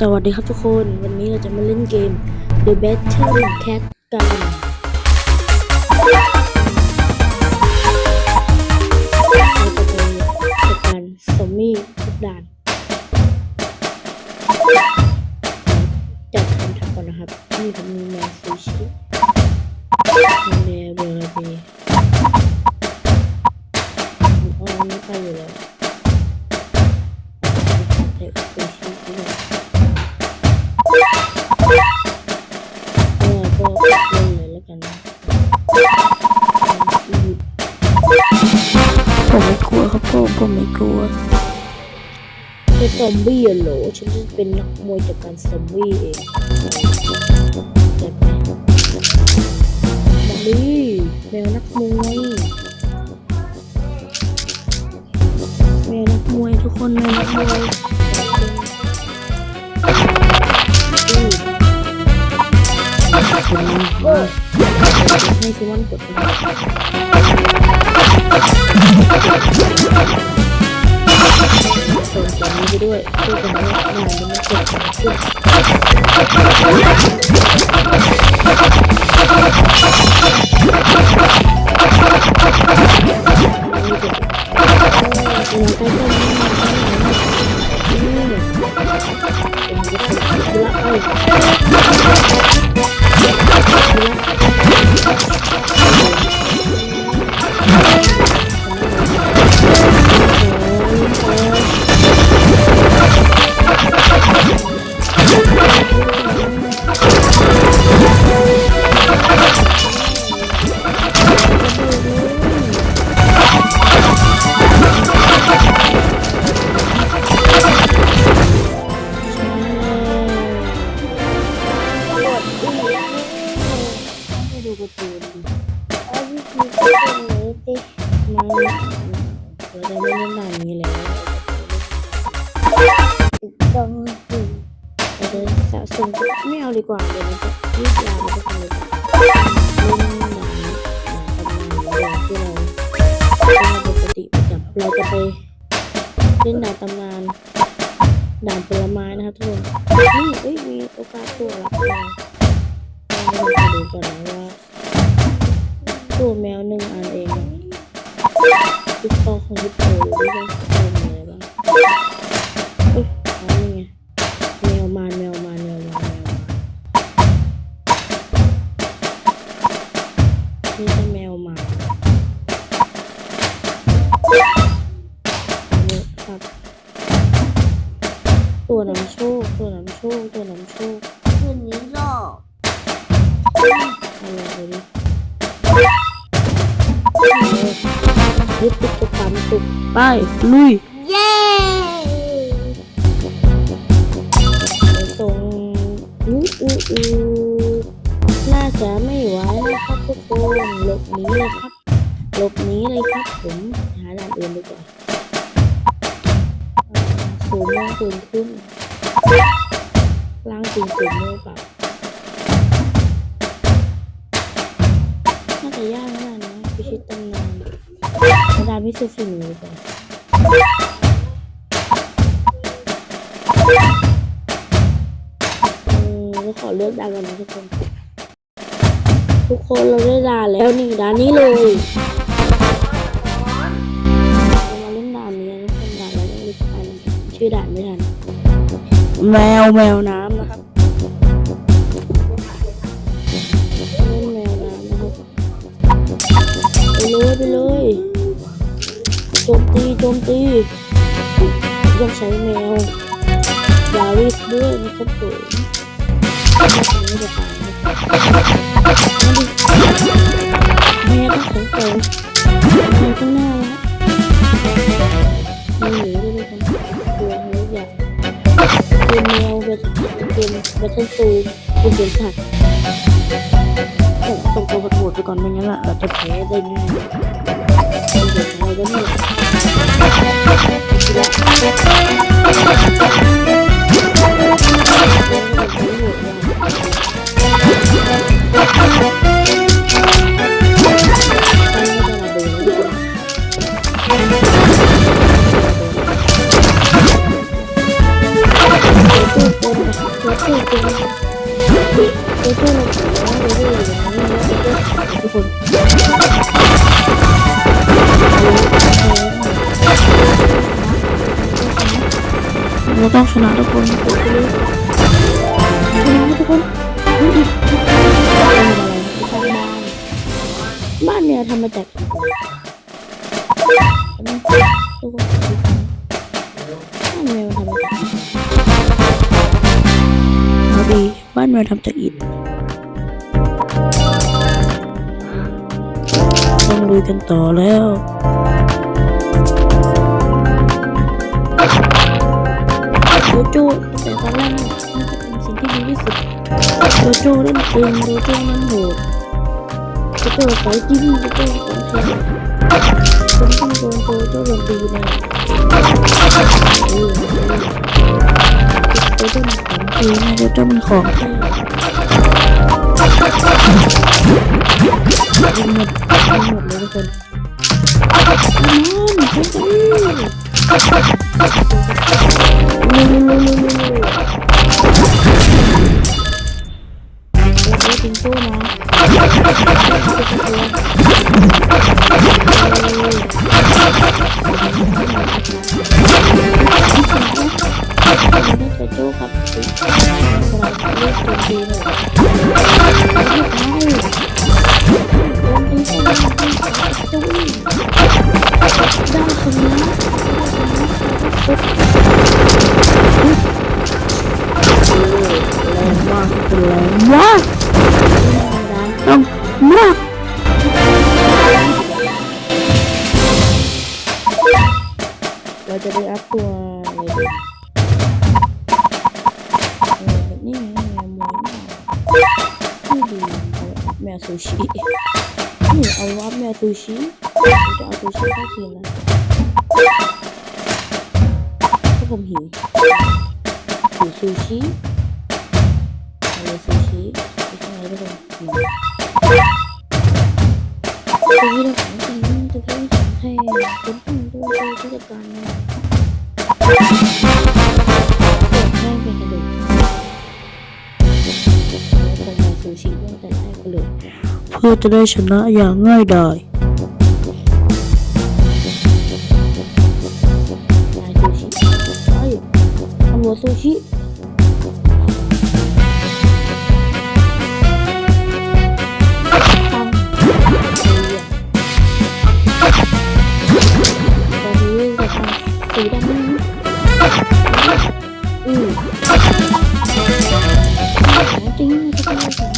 สวัสดีครับทุกคน วันนี้เราจะมาเล่นเกม The Battle Cat กันเราจะไปจัดการซอมบี้ทุกด่าน จัดคำถามก่อนนะครับนี่ผมมีแมวซูชิมีแมวเบลลาเบผมเอาอันนี้ไปอยู่แล้ว กลัวครับพ่อผมไม่กลัวเป็นซอมบี้อะเหรอฉันจะเป็นนักมวยจากการซอมบี้เองจัดไปมาดิแมวนักมวยแมวนักมวยทุกคนแมวนักมวยอืมคนนี้ให้ซิมอนกดไป ส่งจากนี้ไปด้วยเพื่อจะให้งานมันเกิดขึ้นเราใกล้ๆนี่ ดตรงสิเราจะสะสมไม่เอาดีกว่าเดี๋ยวมันจะยืดยาวไปทุกคนเลยเล่นด่านด่านตำนานเดิมที่เราเราปกติประจำเราจะไปเล่นด่านตำนานด่านผลไม้นะครับทุกคนนี่เอ้ยมีโอกาสตัวละเราเรามาดูก่อนนะว่าตัวแมวหนึ่งอันเองอะลูกคอของฮิปโปหรือว่าตัวมีอะไรบ้าง ตัวนำโชคตัวนำโชคคืนนี้รอบอะไรไปดิยึดกิจกรรมสุดไป ลุย เย้ตรงอู้อู้อู้น่าจะไม่ไหวนะครับทุกคนหลบหนีเลยครับ หลบหนีเลยครับ ผมหาด่านอื่นดีกว่าอ่าสูงมากสูงขึ้น ล่างจริงสูงมือเปล่าน่าจะยากนะนะพิชิตตำนานกระดานพิสูจน์สิ่งนี้ก่อนเออขอเลือกด่ากันนะทุกคน ทุกคนเราได้ด่าแล้วนี่ด่านี้เลย แมวแมวน้ำนะครับเล่นแมวน้ำนะครับไปเลยไปเลยโจมตีโจมตีต้องใช้แมวดาริสด้วยนะครับผมไม่จะตายนะครับแม่ก็ของโตแม่ข้างหน้าแล้วมีหนูด้ เป็นแมวเป็นเป็นบัตเทิลซูเป็นเดือนสัตว์ต้องตั นะทุกคนไปเลยชนทุกคนอีกอะไรสร้างบ้านบ้านเนี่ยทำมาจากทุกคนบ้านแมวทำมาจากพอดีบ้านแมวทำจากอิฐต้องลุยกันต่อแล้ว โจโจ้แต่ตอนแรกเนี่ยน่าจะเป็นสิ่งที่ดีที่สุดโจโจ้เล่นเกมโจโจ้เล่นโหดโจโจ้ขอจริงโจโจ้ขอแทนคนที่โดนโจโจ้โดนดีเออโจโจ้มันของจริงนะโจโจ้มันของแท้ยิงหมดยิงหมดเลยทุกคนนใช่ไหมลุ ลุลุลุลุลุแล้วจิงโจ้มาไม่เคยโจ้กับสิเราเลือกตัวดีเลย ไม่ได้โดนตี เป็นแรงมากต้อากเราจะไปอัพตัวอะไรดีเออแบบนี้ไงแมวมวยไม่ดีเอาอัพแมวซูชินี่เอาอัพแมวซูชิจะเอาซูชิข้าทีมนะถ้าผมหิวหิวซูชิเอาเลยซูชิไม่ใช่อะไรทุกคนหิวซูชิเราของจริงจะเป็นของแท้เป็นต้องดูดูที่จะการนี่ยเปลือกแห้งเป็นกระดูกคงมาซูชิตั้งแต่แรกเลยเพื่อจะได้ชนะองง่ายดายนายซูชิใช่ทำหัวซูชิทำเรียนตอนนี้จะทำสีดำ นี้อืมของจริงจะเ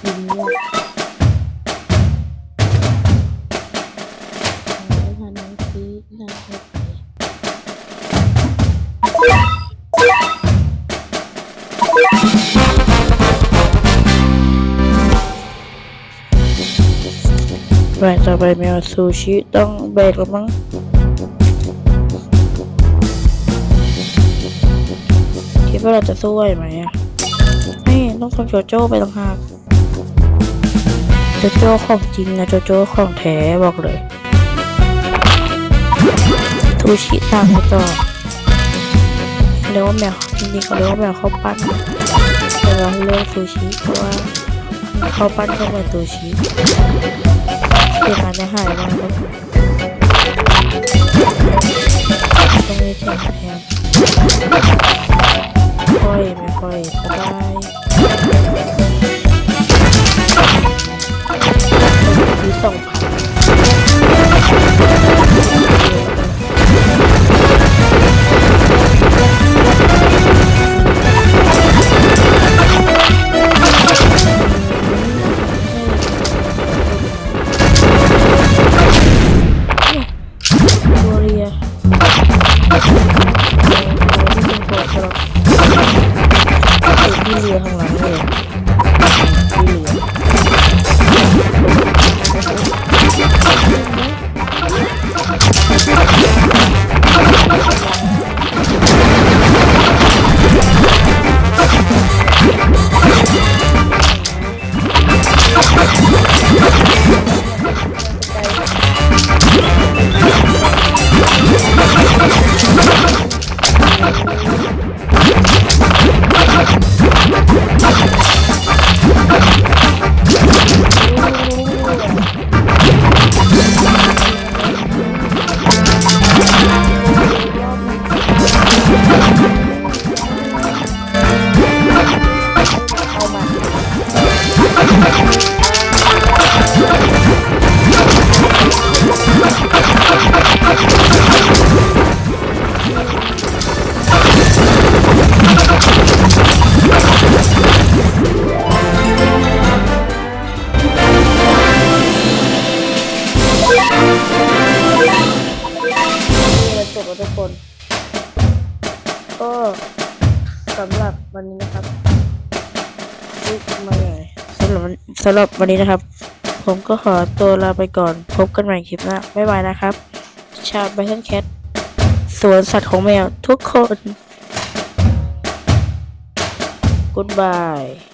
ไปต่อไปแมวซูชิต้องแบรกแล้วมั้งคิดว่าเราจะสู้ไหวไหมอะไม่ต้องส่งโจโจ้ไปต่างหาก โจโจ้ของจริงนะโจโจ้ของแท้บอกเลยทูชิตามมาต่อเรียกว่าแมวจริงๆเขาเรียกว่าแมวข้าวปั้นแต่เราเรียกซูชิเพราะว่าข้าวปั้นก็เหมือนซูชิเสียงานจะหายไปแล้วต้องมีเสียงแทนค่อยไม่ค่อยสบาย สอง อุ๊ยมาเลยสำหรับวันสำหรับวันนี้นะครับ ผมก็ขอตัวลาไปก่อน พบกันใหม่คลิปหน้าบ๊ายบายนะครับ ชาวไบเทนแคทสวนสัตว์ของแมวทุกคน Goodbye